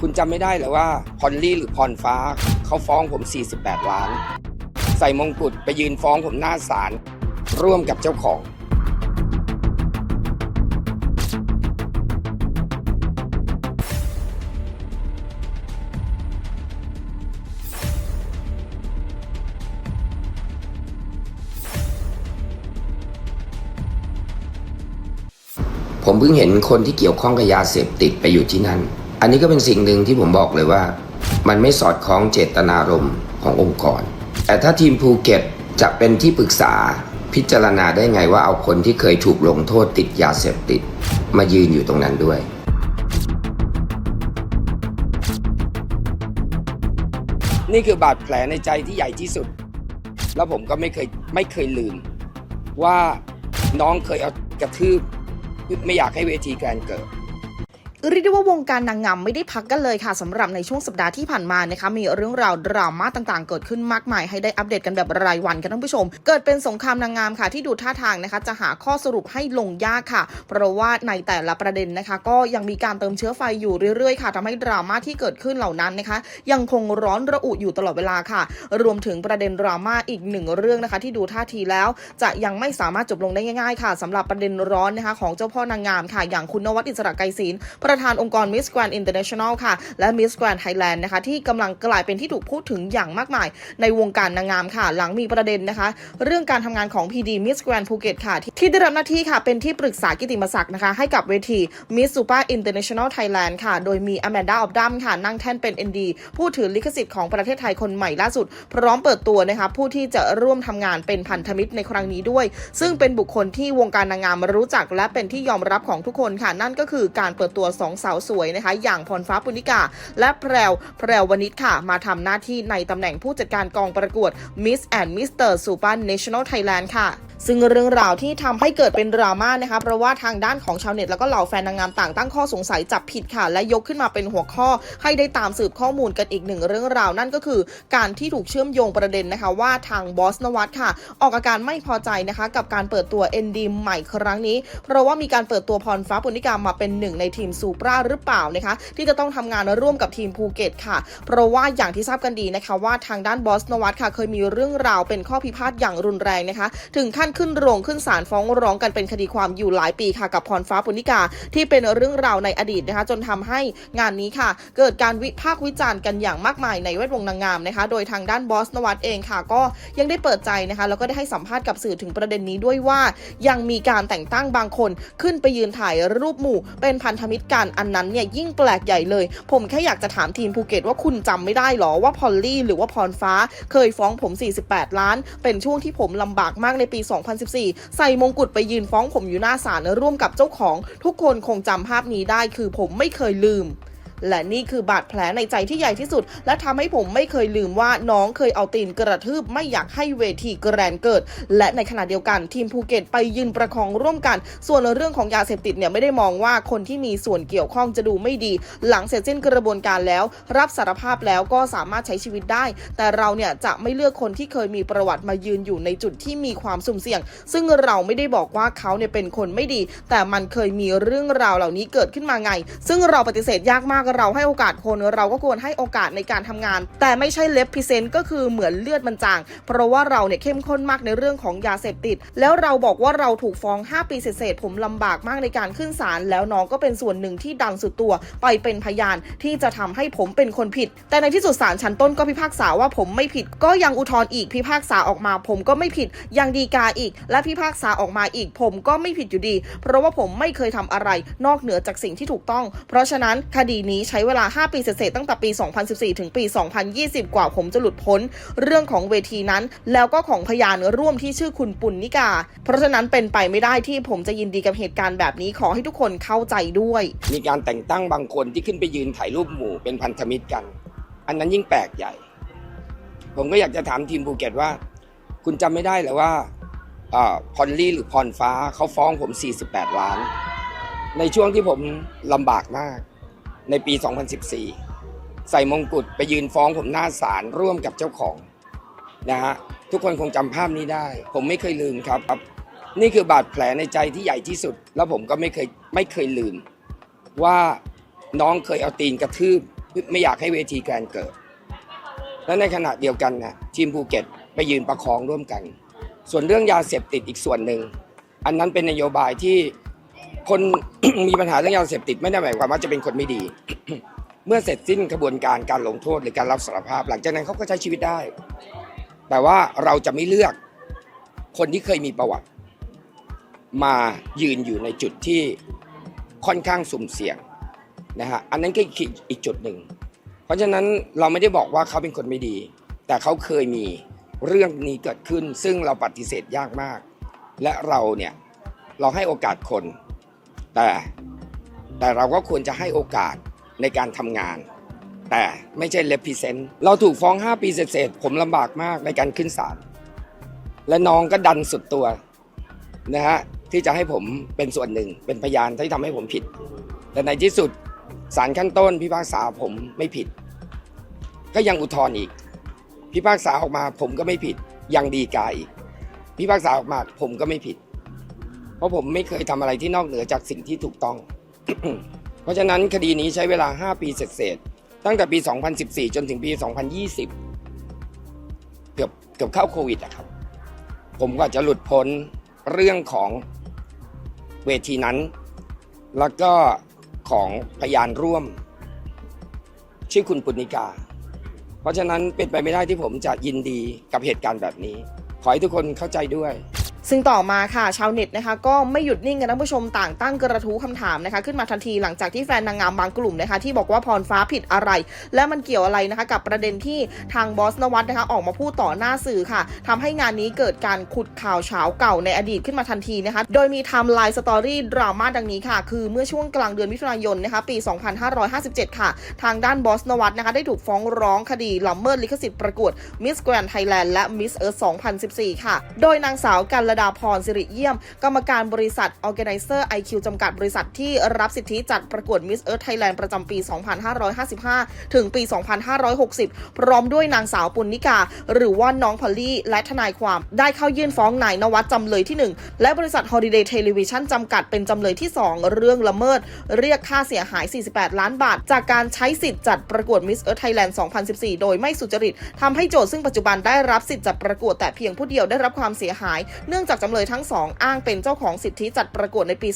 คุณจำไม่ได้เหรอว่าพอลลี่หรือพรฟ้า เขาฟ้องผม 48 ล้าน ใส่มงกุฎไปยืนฟ้องผมหน้าศาลร่วมกับเจ้าของ ผมเพิ่งเห็นคนที่เกี่ยวข้องกับยาเสพติดไปอยู่ที่นั่น อันนี้ก็เป็นสิ่งหนึ่งที่ผมบอกเลยว่า มันไม่สอดคล้องเจตนารมณ์ขององค์กร แต่ถ้าทีมภูเก็ตจะเป็นที่ปรึกษาพิจารณาได้ไงว่าเอาคนที่เคยถูกลงโทษติดยาเสพติด มายืนอยู่ตรงนั้นด้วย นี่คือบาดแผลในใจที่ใหญ่ที่สุด แล้วผมก็ไม่เคยไม่เคยลืม ว่าน้องเคยเอากระทืบไม่อยากให้เวทีแกรนเกิด เรียกได้ว่าวงการนางงามไม่ได้พักกันเลยค่ะสำหรับในช่วงสัปดาห์ที่ผ่านมานะคะมีเรื่องราวดราม่าต่างๆ เกิดขึ้นมากมายให้ได้อัปเดตกันแบบรายวันกันท่านผู้ชม เกิดเป็นสงครามนางงามค่ะ ที่ดูท่าทางนะคะ จะหาข้อสรุปให้ลงยากค่ะ เพราะว่าในแต่ละประเด็นนะคะ ก็ยังมีการเติมเชื้อไฟอยู่เรื่อยๆ ค่ะทำให้ดราม่าที่เกิดขึ้นเหล่านั้นนะคะ ยังคงร้อนระอุอยู่ตลอดเวลาค่ะ รวมถึงประเด็นดราม่าอีกหนึ่งเรื่องนะคะ ที่ดูท่าทีแล้ว จะยังไม่สามารถจบลงได้ง่าย ๆ ค่ะสำหรับประเด็นร้อนนะคะของเจ้าพ่อนางงามค่ะ อย่างคุณนวัดอิสระไกรศิลประธานองค์กร Miss Grand International ค่ะ และ Miss Grand Thailand นะคะที่กำลังกลายเป็นที่ถูกพูดถึงอย่างมากมาย ในวงการนางงามค่ะ หลังมีประเด็นนะคะ เรื่องการทำงานของ PD Miss Grand Phuket ค่ะ ที่ได้รับหน้าที่ค่ะ เป็นที่ปรึกษากิติมศักดิ์นะคะ ให้กับเวที Miss Super International Thailand ค่ะ โดยมี Amanda of d u m ค่ะ นั่งแท่นเป็น ND ผู้ถือลิขสิทธิ์ของประเทศไทยคนใหม่ล่าสุด พร้อมเปิดตัวนะคะผู้ที่จะร่วมทำงานเป็นพันธมิตรในครั้งนี้ด้วย ซึ่งเป็นบุคคลที่วงการนางงามรู้จักและเป็นที่ยอมรับของทุกคนค่ะ นั่นก็คือการเปิดตัวสองสาวสวยนะคะ อย่างพรฟ้าปุณิกา และแพรวแพรววนิชค่ะ มาทำหน้าที่ในตำแหน่งผู้จัดการกองประกวด Miss and Mr. Super National Thailand ค่ะซึ่งเรื่องราวที่ทำให้เกิดเป็นดราม่านะคะ เพราะว่าทางด้านของชาวเน็ต แล้วก็เหล่าแฟนนางงามต่างตั้งข้อสงสัยจับผิดค่ะ และยกขึ้นมาเป็นหัวข้อให้ได้ตามสืบข้อมูลกันอีกหนึ่งเรื่องราว นั่นก็คือการที่ถูกเชื่อมโยงประเด็นนะคะ ว่าทางบอสนวัตค่ะ ออกอาการไม่พอใจนะคะ กับการเปิดตัว ND ใหม่ครั้งนี้ เพราะว่ามีการเปิดตัวพรฟ้าปุณิกามาเป็นหนึ่งในทีมซูปราหรือเปล่านะคะ ที่จะต้องทำงานร่วมกับทีมภูเก็ตค่ะ เพราะว่าอย่างที่ทราบกันดีนะคะ ว่าทางด้านบอสนวัตค่ะ เคยมีเรื่องราวเป็นข้อพิพาทอย่างรุนแรงนะคะ ถึงขั้นขึ้นโรงขึ้นศาลฟ้องร้องกันเป็นคดีความอยู่หลายปีค่ะ กับพรฟ้าปุณิกา ที่เป็นเรื่องราวในอดีตนะคะ จนทำให้งานนี้ค่ะ เกิดการวิพากษ์วิจารณ์กันอย่างมากมายในแวดวงนางงามนะคะ โดยทางด้านบอสนวัตเองค่ะ ก็ยังได้เปิดใจนะคะแล้วก็ได้ให้สัมภาษณ์กับสื่อถึงประเด็นนี้ด้วยว่า ยังมีการแต่งตั้งบางคนขึ้นไปยืนถ่ายรูปหมู่เป็นพันธมิตรกันอันนั้นเนี่ยยิ่งแปลกใหญ่เลย ผมแค่อยากจะถามทีมภูเก็ตว่าคุณจำไม่ได้หรอว่าพอลลี่หรือว่าพรฟ้า เคยฟ้องผม 48 ล้าน เป็นช่วงที่ผมลำบากมากในปี 2014 ใส่มงกุฎไปยืนฟ้องผมอยู่หน้าศาลร่วมกับเจ้าของ ทุกคนคงจำภาพนี้ได้คือผมไม่เคยลืม และนี่คือบาดแผลในใจที่ใหญ่ที่สุด และทำให้ผมไม่เคยลืมว่าน้องเคยเอาตีนกระทืบไม่อยากให้เวทีแกรนเกิด และในขณะเดียวกันทีมภูเก็ตไปยืนประคองร่วมกัน ส่วนเรื่องของยาเสพติดเนี่ยไม่ได้มองว่าคนที่มีส่วนเกี่ยวข้องจะดูไม่ดี หลังเสร็จสิ้นกระบวนการแล้ว รับสารภาพแล้วก็สามารถใช้ชีวิตได้ แต่เราเนี่ยจะไม่เลือกคนที่เคยมีประวัติมายืนอยู่ในจุดที่มีความสุ่มเสี่ยง ซึ่งเราไม่ได้บอกว่าเขาเนี่ยเป็นคนไม่ดี แต่มันเคยมีเรื่องราวเหล่านี้เกิดขึ้นมาไง ซึ่งเราปฏิเสธยากมากเราให้โอกาสคนเราก็ควรให้โอกาสในการทำงาน แต่ไม่ใช่เลฟพิเซนต์ก็คือเหมือนเลือดมันจาง เพราะว่าเราเนี่ยเข้มข้นมากในเรื่องของยาเสพติด แล้วเราบอกว่าเราถูกฟ้อง 5 ปีเศษผมลำบากมากในการขึ้นศาลแล้วน้องก็เป็นส่วนหนึ่งที่ดังสุดตัว ไปเป็นพยานที่จะทำให้ผมเป็นคนผิด แต่ในที่สุดศาลชั้นต้นก็พิพากษาว่าผมไม่ผิด ก็ยังอุทธรณ์อีกพิพากษาออกมา ผมก็ไม่ผิดยังดีกาอีก และพิพากษาออกมาอีก ผมก็ไม่ผิดอยู่ดี เพราะว่าผมไม่เคยทำอะไร นอกเหนือจากสิ่งที่ถูกต้อง เพราะฉะนั้นคดีนี้ใช้เวลา 5 ปีเศษตั้งแต่ปี 2014 ถึงปี 2020 กว่าผมจะหลุดพ้น เรื่องของเวทีนั้น แล้วก็ของพยานร่วมที่ชื่อคุณปุณนิกา เพราะฉะนั้นเป็นไปไม่ได้ที่ผมจะยินดีกับเหตุการณ์แบบนี้ขอให้ทุกคนเข้าใจด้วย มีการแต่งตั้งบางคนที่ขึ้นไปยืนถ่ายรูปหมู่เป็นพันธมิตรกัน อันนั้นยิ่งแปลกใหญ่ ผมก็อยากจะถามทีมภูเก็ตว่า คุณจำไม่ได้เหรอว่าพอลลี่หรือพรฟ้าเขาฟ้องผม 48 ล้าน ในช่วงที่ผมลำบากมาก ในปี 2014 ใส่มงกุฎไปยืนฟ้องผมหน้าศาลร่วมกับเจ้าของนะฮะทุกคนคงจำภาพนี้ได้ ผมไม่เคยลืมครับ นี่คือบาดแผลในใจที่ใหญ่ที่สุด แล้วผมก็ไม่เคยไม่เคยลืม ว่าน้องเคยเอาตีนกระทืบไม่อยากให้เวทีแการเกิด และในขณะเดียวกันนะทีมภูเก็ตไปยืนประคองร่วมกัน ส่วนเรื่องยาเสพติดอีกส่วนหนึ่ง อันนั้นเป็นนโยบายที่ คน มีปัญหาเรื่องยาเสพติดไม่ได้หมายความว่าจะเป็นคนไม่ดี เมื่อเสร็จสิ้นกระบวนการการลงโทษหรือการรับสารภาพ หลังจากนั้นเขาก็ใช้ชีวิตได้ แต่ว่าเราจะไม่เลือกคนที่เคยมีประวัติ มายืนอยู่ในจุดที่ค่อนข้างสุ่มเสี่ยงนะฮะอันนั้นก็อีกอีกจุดหนึ่ง เพราะฉะนั้นเราไม่ได้บอกว่าเขาเป็นคนไม่ดี แต่เขาเคยมีเรื่องนี้เกิดขึ้น ซึ่งเราปฏิเสธยากมาก และเราเนี่ยเราให้โอกาสคน แต่แต่เราก็ควรจะให้โอกาสในการทำงาน แต่ไม่ใช่เลพิเซนต์เราถูกฟ้อง 5 ปีเสร็จๆผมลำบากมากในการขึ้นศาลและน้องก็ดันสุดตัวนะฮะที่จะให้ผมเป็นส่วนหนึ่งเป็นพยานที่ทำให้ผมผิด แต่ในที่สุดศาลขั้นต้นพิพากษาผมไม่ผิด ก็ยังอุทธรณ์อีก พิพากษาออกมาผมก็ไม่ผิด ยังดีกาอีกพิพากษาออกมาผมก็ไม่ผิด เพราะผมไม่เคยทำอะไรที่นอกเหนือจากสิ่งที่ถูกต้อง เพราะฉะนั้นคดีนี้ใช้เวลา 5 ปีเศษๆตั้งแต่ปี 2014 จนถึงปี 2020 เกือบเกือบเข้าโควิดอะครับ ผมก็จะหลุดพ้นเรื่องของเวทีนั้น แล้วก็ของพยานร่วม ชื่อคุณปุณิกา เพราะฉะนั้นเป็นไปไม่ได้ที่ผมจะยินดีกับเหตุการณ์แบบนี้ ขอให้ทุกคนเข้าใจด้วย ซึ่งต่อมาค่ะชาวเน็ตนะคะก็ไม่หยุดนิ่งกันท่านผู้ชมต่างตั้งกระทู้คำถามนะคะ ขึ้นมาทันทีหลังจากที่แฟนนางงามบางกลุ่มนะคะ ที่บอกว่าพรฟ้าผิดอะไร และมันเกี่ยวอะไรนะคะ กับประเด็นที่ทางบอสนวัตนะคะ ออกมาพูดต่อหน้าสื่อค่ะทำให้งานนี้เกิดการขุดข่าวเช้าเก่าในอดีตขึ้นมาทันทีนะคะ โดยมีไทม์ไลน์สตอรี่ดราม่าดังนี้ค่ะ คือเมื่อช่วงกลางเดือนมิถุนายนนะคะปี 2557 ค่ะ ทางด้านบอสนวัตนะคะได้ถูกฟ้องร้องคดีละเมิดลิขสิทธิ์ประกวด Miss Grand Thailand และ Miss Earth 2014 ค่ะ โดยนางสาวกัลดาพรสิริเยี่ยม กรรมการบริษัท Organizer IQ จำกัดบริษัทที่รับสิทธิจัดประกวด Miss Earth Thailand ประจำปี 2555 ถึงปี 2560 พร้อมด้วยนางสาวปุณณิกา หรือว่าน้องพอลลี่ และทนายความ ได้เข้ายื่นฟ้องนายนวัดจำเลยที่ 1 และบริษัท Holiday Television จำกัดเป็นจำเลยที่ 2 เรื่องละเมิด เรียกค่าเสียหาย 48 ล้านบาท จากการใช้สิทธิ์จัดประกวด Miss Earth Thailand 2014 โดยไม่สุจริตทำให้โจทย์ซึ่งปัจจุบันได้รับสิทธิ์จัดประกวดแต่เพียงผู้เดียวได้รับความเสียหายเนื่ององจากจำเลยทั้งสองอ้างเป็นเจ้าของสิทธิจัดประกวดในปี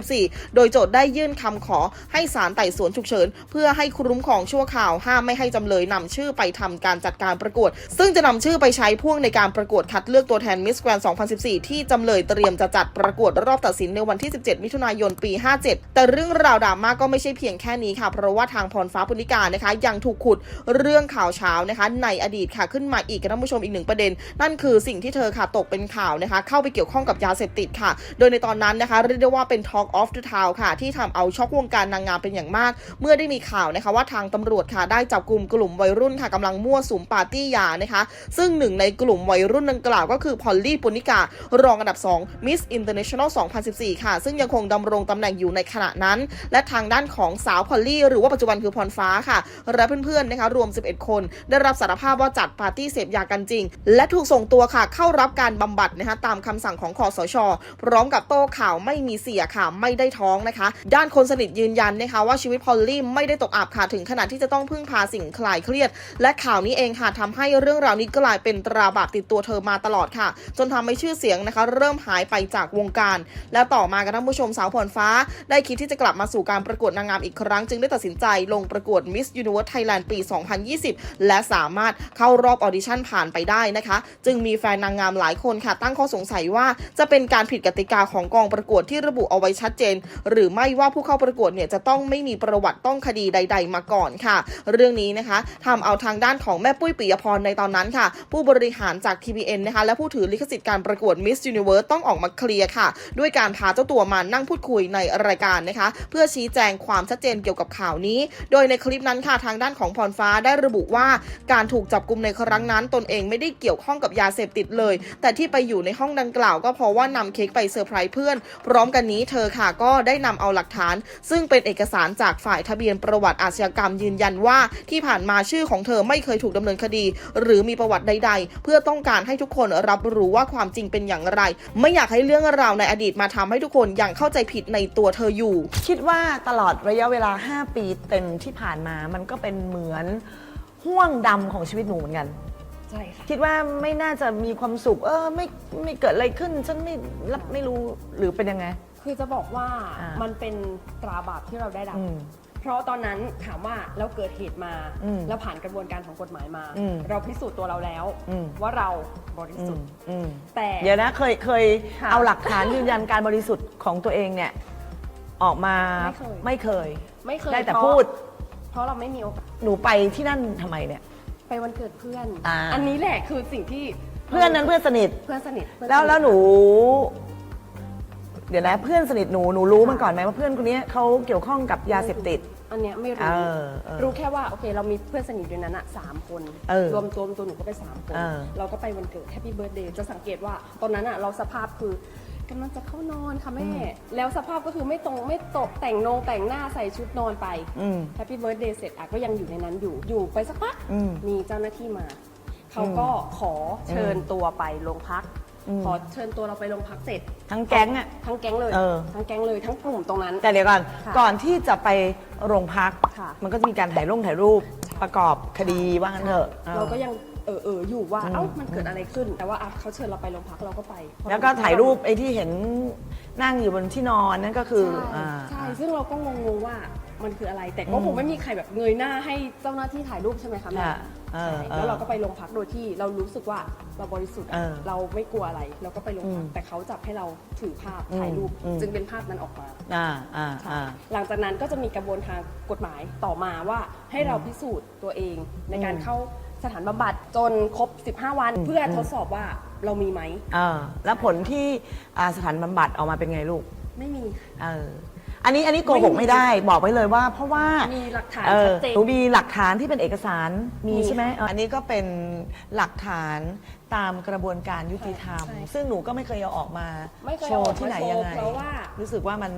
2014 โดยโจทย์ได้ยื่นคำขอให้ศาลไต่สวนฉุกเฉิน เพื่อให้คุ้มครองชั่วคราวห้ามไม่ให้จำเลยนำชื่อไปทำการจัดการประกวด ซึ่งจะนำชื่อไปใช้พ่วงในการประกวดคัดเลือกตัวแทน Miss Grand 2014 ที่จำเลยเตรียมจะจัดประกวดรอบตัดสินในวันที่ 17 มิถุนายนปี 57 แต่เรื่องราวดราม่าก็ไม่ใช่เพียงแค่นี้ค่ะ เพราะว่าทางพรฟ้าปุณิกานะคะ ยังถูกขุดเรื่องข่าวเช้านะคะ ในอดีตค่ะขึ้นมาอีกค่ะท่านผู้ชมอีกหนึ่งประเด็น นั่นคือสิ่งที่เธอค่ะตกเป็นข่าวนะคะเข้าไปเกี่ยวข้องกับยาเสพติดค่ะ โดยในตอนนั้นนะคะเรียกได้ว่าเป็น Talk of the Town ค่ะ ที่ทำเอาช็อกวงการนางงามเป็นอย่างมาก เมื่อได้มีข่าวนะคะว่าทางตำรวจค่ะได้จับกลุ่มกลุ่มวัยรุ่นค่ะกำลังมั่วสุมปาร์ตี้ยานะคะ ซึ่งหนึ่งในกลุ่มวัยรุ่นดังกล่าวก็คือพอลลี่ปุณิการองอันดับ 2 Miss International 2014 ค่ะ ซึ่งยังคงดำรงตำแหน่งอยู่ในขณะนั้น และทางด้านของสาวพอลลี่หรือว่าปัจจุบันคือพรฟ้าค่ะและเพื่อนๆนะคะรวม 11 คน ได้รับสารภาพว่าจัดปาร์ตี้เสพยากันจริง และถูกส่งตัวค่ะเข้ารับการบำบัดนะคะตามคำสั่งของคอสช พร้อมกับโต้ข่าวไม่มีเสียค่ะไม่ได้ท้องนะคะ ด้านคนสนิทยืนยันนะคะว่าชีวิตพอลลี่ไม่ได้ตกอับค่ะถึงขนาดที่จะต้องพึ่งพาสิ่งคลายเครียด และข่าวนี้เองค่ะทำให้เรื่องราวนี้กลายเป็นตราบาปติดตัวเธอมาตลอดค่ะ จนทำให้ชื่อเสียงนะคะ เริ่มหายไปจากวงการ แล้วต่อมากันท่านผู้ชมสาวพรฟ้า ได้คิดที่จะกลับมาสู่การประกวดนางงามอีกครั้ง จึงได้ตัดสินใจลงประกวด Miss Universe Thailand ปี 2020 และสามารถเข้ารอบออดิชั่นผ่านไปได้นะคะ จึงมีแฟนนางงามหลายคนค่ะตั้งข้อสงสัยว่าจะเป็นการผิดกติกาของกองประกวดที่ระบุเอาไว้ชัดเจน หรือไม่ว่าผู้เข้าประกวดเนี่ยจะต้องไม่มีประวัติต้องคดีใด ๆ มาก่อนค่ะ เรื่องนี้นะคะทำเอาทางด้านของแม่ปุ้ยปิยพรในตอนนั้นค่ะ ผู้บริหารจาก TPN นะคะและผู้ถือลิขสิทธิ์การประกวด Miss Universe ต้องออกมาเคลียร์ค่ะ ด้วยการพาเจ้าตัวมานั่งพูดคุยในรายการนะคะ เพื่อชี้แจงความชัดเจนเกี่ยวกับข่าวนี้ โดยในคลิปนั้นค่ะทางด้านของพรฟ้าได้ระบุว่า การถูกจับกลุ่มในครั้งนั้น ตนเองไม่ได้เกี่ยวข้องกับยาเสพติดเลย แต่ที่ไปอยู่ในห้องดังกล่าวก็เพราะว่านำเค้กไปเซอร์ไพรส์เพื่อน พร้อมกันนี้เธอค่ะก็ได้นำเอาหลักฐาน ซึ่งเป็นเอกสารจากฝ่ายทะเบียนประวัติอาชญากรรมยืนยันว่า ที่ผ่านมาชื่อของเธอไม่เคยถูกดำเนินคดี หรือมีประวัติใด ๆ เพื่อต้องการให้ทุกคนรับรู้ว่าความจริงเป็นอย่างไร ไม่อยากให้เรื่องราวในอดีตมาทำให้ทุกคนยังเข้าใจผิดในตัวเธออยู่ คิดว่าตลอดระยะเวลา 5 ปีเต็มที่ผ่านมามันก็เป็นเหมือนห่วงดำของชีวิตหนูเหมือนกัน ใช่ค่ะ คิดว่าไม่น่าจะมีความสุข เออไม่ไม่เกิดอะไรขึ้น ฉันไม่รับไม่รู้หรือเป็นยังไง คือจะบอกว่าอ่ามั มันเป็นตราบาปที่เราได้รับ อืม เพราะตอนนั้นถามว่าเราเกิดเหตุมาอืมแล้วผ่านกระบวนการของกฎหมายมา อืมเราพิสูจน์ตัวเราแล้วอืม ว่าเราบริอืสุทมธิ์อืม แต่ เดี๋ยวนะเคยเคยค่ะ เอาหลักฐานยืนยันการบริสุทธิ์ของตัวเองเนี่ย ออกมาไม่เคย ไม่เคย ไม่เคยได้แต่เพราะพูด เพราะเราไม่มีโอกาส หนูไปที่นั่นทำไมเนี่ย ไปวันเกิดเพื่อน อ่านนี้แหละคือสิ่งที่เพื่อนนั้นเพื่อนสนิท เพื่อนสนิทเพื่อนแล้วสทแล้วหนู เดี๋ยวนะเพื่อนสนิทหนูหนูรู้มาก่อนไหมว่าเพื่อนคนนี้เขาเกี่ยวข้องกับยาเสพติด อันเนี้ยไม่เอรู้อเออรู้แค่ว่าโอเค เรามีเพื่อนสนิทอยู่นั้นอะสามคน เออรวมตัวตัวหนูก็ไปสามคน เออ เราก็ไปวันเกิดแฮปปี้เบิร์ดเดย์จะสังเกตว่าตอนนั้นอะเราสภาพคือ กำลังจะเข้านอนค่ะแม่ แล้วสภาพก็คือไม่ตรงไม่ตกแต่งนงแต่งหน้าใส่ชุดนอนไปอืม แฮปปี้เบิร์ดเดย์เสร็จอะก็ยังอยู่ในนั้นอยู่อยู่ไปสักพัก อืม มีเจ้าหน้าที่มา เขาก็ขอเชิญตัวไปโรงพัก อืม ขอเชิญตัวเราไปโรงพักเสร็จ ทั้งแก๊งอะทั้งแก๊งเลย เออ ทั้งแก๊งเลยทั้งกลุ่มตรงนั้น แต่เดี๋ยวก่อน ค่ะก่อนที่จะไปโรงพัก ค่ะ มันก็จะมีการถ่ายรูปถ่ายรูปประกอบคดีว่างั้นเถอะออ เราก็ยัง เออเอออยู่ว่าอืมเอ้ามันเกิดอะไรขึ้น แต่ว่าอะเขาเชิญเราไปโรงพักเราก็ไป แล้วก็ถ่ายรูปไอ้ที่เห็นนั่งอยู่บนที่นอนนั่นก็คือใช่อ่าใช่ ซึ่งเราก็งงๆว่ามันคืออะไร แต่ก็อืมคงไม่มีใครแบบเงยหน้าให้เจ้าหน้าที่ถ่ายรูปใช่ไหมคะแม่ค่ะเออใช่เออแล้วเราก็ไปโรงพักโดยที่เรารู้สึกว่าเราบริสุทธิ์อะเออเราไม่กลัวอะไร เราก็ไปโรงพักอืมแต่เขาจับให้เราถือภาพถ่ายรูปอืมจึงเป็นภาพนั้นออกมาอ่าอ่าใช่อ่าหลังจากนั้นก็จะมีกระบวนทางกฎหมายต่อมาว่าให้เราพิสูจน์ตัวเองในการอืมเข้า สถานบำบัดจนครบ 15 วันอืมเพื่อทดสอบว่าเรามีไหม เออแล้วผลที่อ่าสถานบำบัดออกมาเป็นไงลูก ไม่มี เออ อันนี้อันนี้โกหกไม่ได้บอกไว้เลยว่า เพราะว่ามีหลักฐานเออชัดเจนหนูมีหลักฐานที่เป็นเอกสารมีมีใช่ไหมเอออันนี้ก็เป็นหลักฐานตามกระบวนการยุติธรรม ใช่ซึ่งหนูก็ไม่เคยเอาออกมาไม่เคยโชเอาอว์อกที่มาไหนโชยังว์ไงเพราะว่ารู้ สึกว่ามัน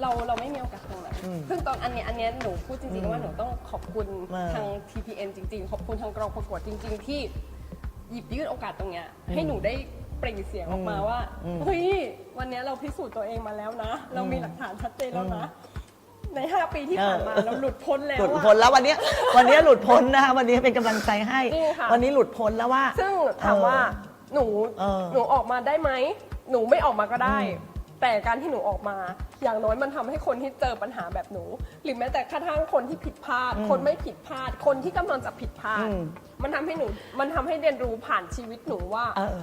เราเราไม่มีโอกาสตรงนั้นอืมซึ่งตอนอันเนี้ยอันเนี้ยหนูพูดจริงๆว่าหนูต้องขอบคุณเออทาง TPN จริงๆ ขอบคุณทางกองประกวดจริง ๆ ที่หยิบยื่นโอกาสตรงเนี้ยให้หนูได้เปล่งเสียงออกมาว่าอืมเฮ้ยวันเนี้ยเราพิสูจน์ตัวเองมาแล้วนะ เรามีหลักฐานชัดเจนแล้วนะ ใน 5 ปีที่ผ่านมาเราหลุดพ้นแล้วหลุดอะพ้นแล้ววันเนี้ยวันเนี้ยหลุดพ้นนะคะวันนี้เป็นกำลังใจให้ จริงค่ะ วันนี้หลุดพ้นแล้วว่า ซึ่งถามว่าหนูเออหนูออกมาได้ไหมหนูไม่ออกมาก็ได้ อืม แต่การที่หนูออกมา อย่างน้อยมันทำให้คนที่เจอปัญหาแบบหนู หรือแม้แต่กระทั่งคนที่ผิดพลาด คนไม่ผิดพลาด คนที่กำลังจะผิดพลาด อืม มันทำให้หนู มันทำให้เรียนรู้ผ่านชีวิตหนูว่า เออ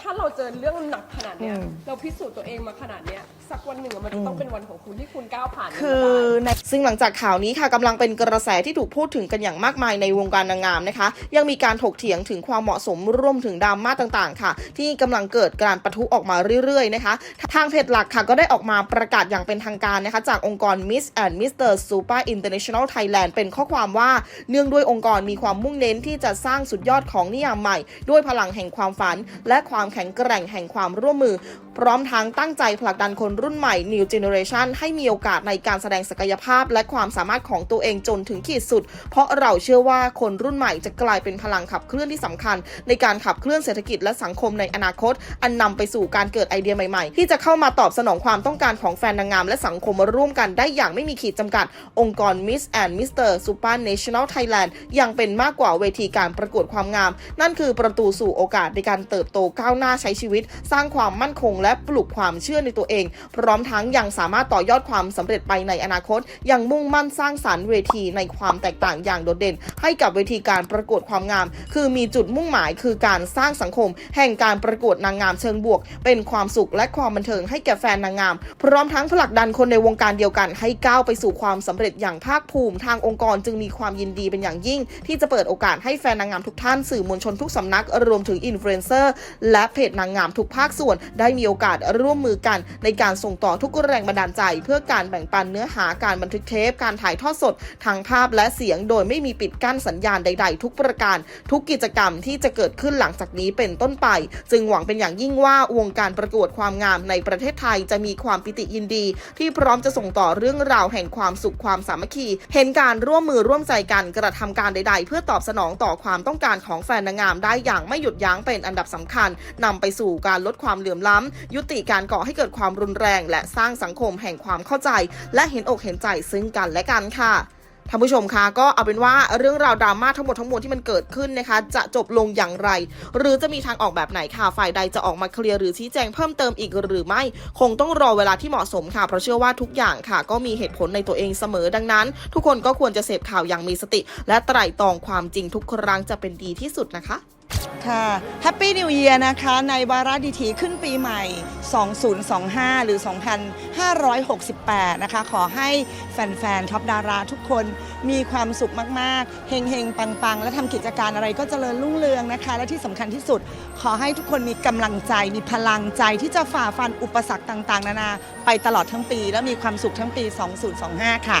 ถ้าเราเจอเรื่องหนักขนาดเนี้ย อืม เราพิสูจน์ตัวเองมาขนาดเนี้ยสักวันหนึ่งอะมันจะต้องเป็นวันของคุณที่คุณก้าวผ่านมันคือมาได้ ในซึ่งหลังจากข่าวนี้ค่ะกำลังเป็นกระแสที่ถูกพูดถึงกันอย่างมากมายในวงการนางงามนะคะ ยังมีการถกเถียงถึงความเหมาะสมรวมถึงดราม่าต่างๆ ค่ะ ที่กำลังเกิดการประทุออกมาเรื่อยๆนะคะ ทางเพจหลักค่ะก็ได้ออกมาประกาศอย่างเป็นทางการนะคะ จากองค์กร Miss and Mr. Super International Thailand เป็นข้อความว่าเนื่องด้วยองค์กรมีความมุ่งเน้นที่จะสร้างสุดยอดของนิยามใหม่ ด้วยพลังแห่งความฝัน และความแข็งแกร่งแห่งความร่วมมือพร้อมทั้งตั้งใจผลักดันคนรุ่นใหม่ New Generation ให้มีโอกาสในการแสดงศักยภาพ และความสามารถของตัวเองจนถึงขีดสุด เพราะเราเชื่อว่าคนรุ่นใหม่จะกลายเป็นพลังขับเคลื่อนที่สำคัญ ในการขับเคลื่อนเศรษฐกิจและสังคมในอนาคต อันนำไปสู่การเกิดไอเดียใหม่ๆ ที่จะเข้ามาตอบสนองความต้องการของแฟนนางงาม และสังคมร่วมกันได้อย่างไม่มีขีดจำกัด องค์กร Miss and Mr. Super National Thailand ยังเป็นมากกว่าเวทีการประกวดความงาม นั่นคือประตูสู่โอกาสในการเติบโตก้าวหน้าใช้ชีวิต สร้างความมั่นคงและปลุกความเชื่อในตัวเอง พร้อมทั้งยังสามารถต่อยอดความสำเร็จไปในอนาคต ยังมุ่งมั่นสร้างสารรค์เวทีในความแตกต่างอย่างโดดเด่น ให้กับเวทีการประกวดความงาม คือมีจุดมุ่งหมายคือการสร้างสังคม แห่งการประกวดนางงามเชิงบวก เป็นความสุขและความบันเทิงให้แก่แฟนนางงาม พร้อมทั้งผลักดันคนในวงการเดียวกัน ให้ก้าวไปสู่ความสำเร็จอย่างภาคภูมิ ทางองค์กรจึงมีความยินดีเป็นอย่างยิ่ง ที่จะเปิดโอกาสให้แฟนนางงามทุกท่านสื่อมวลชนทุกสำนัก รวมถึงอินฟลูเอนเซอร์และเพจนางงามทุกภาคส่วนได้มีโออกาสร่วมมือกัน ในการส่งต่อทุกแรงบันดาลใจ เพื่อการแบ่งปันเนื้อหาการบันทึกเทป การถ่ายทอดสดทางภาพและเสียง โดยไม่มีปิดกั้นสัญญาณใด ๆ ทุกประการ ทุกกิจกรรมที่จะเกิดขึ้นหลังจากนี้เป็นต้นไป จึงหวังเป็นอย่างยิ่งว่าวงการประกวดความงามในประเทศไทยจะมีความปิติยินดี ที่พร้อมจะส่งต่อเรื่องราวแห่งความสุขความสามัคคี เห็นการร่วมมือร่วมใจกันกระทำการใด ๆ เพื่อตอบสนองต่อความต้องการของแฟนนางงามได้อย่างไม่หยุดยั้งเป็นอันดับสำคัญนำไปสู่การลดความเหลื่อมล้ำยุติการก่อให้เกิดความรุนแรง และสร้างสังคมแห่งความเข้าใจ และเห็นอกเห็นใจซึ่งกันและกันค่ะท่านผู้ชมคะก็เอาเป็นว่าเรื่องราวดราม่าทั้งหมดทั้งมวลที่มันเกิดขึ้นนะคะ จะจบลงอย่างไร หรือจะมีทางออกแบบไหนค่ะฝ่ายใดจะออกมาเคลียร์หรือชี้แจงเพิ่มเติมอีกหรือไม่ คงต้องรอเวลาที่เหมาะสมค่ะเพราะเชื่อว่าทุกอย่างค่ะ ก็มีเหตุผลในตัวเองเสมอดังนั้น ทุกคนก็ควรจะเสพข่าวอย่างมีสติ และไตร่ตรองความจริงทุกครั้งจะเป็นดีที่สุดนะคะค่ะแฮปปี้นิว e ย r นะคะในวาระดีทีขึ้นปีใหม่ 2025 หรือ 2568 นะคะ ขอให้แฟนๆท็อปดาราทุกคนมีความสุขมากๆ เฮงๆ ปังๆ และทำกิจการอะไรก็เจริญรุ่งเรืองนะคะ และที่สำคัญที่สุด ขอให้ทุกคนมีกำลังใจ มีพลังใจที่จะฝ่าฟันอุปสรรคต่างๆ นานา ไปตลอดทั้งปี และมีความสุขทั้งปี 2025 ค่ะ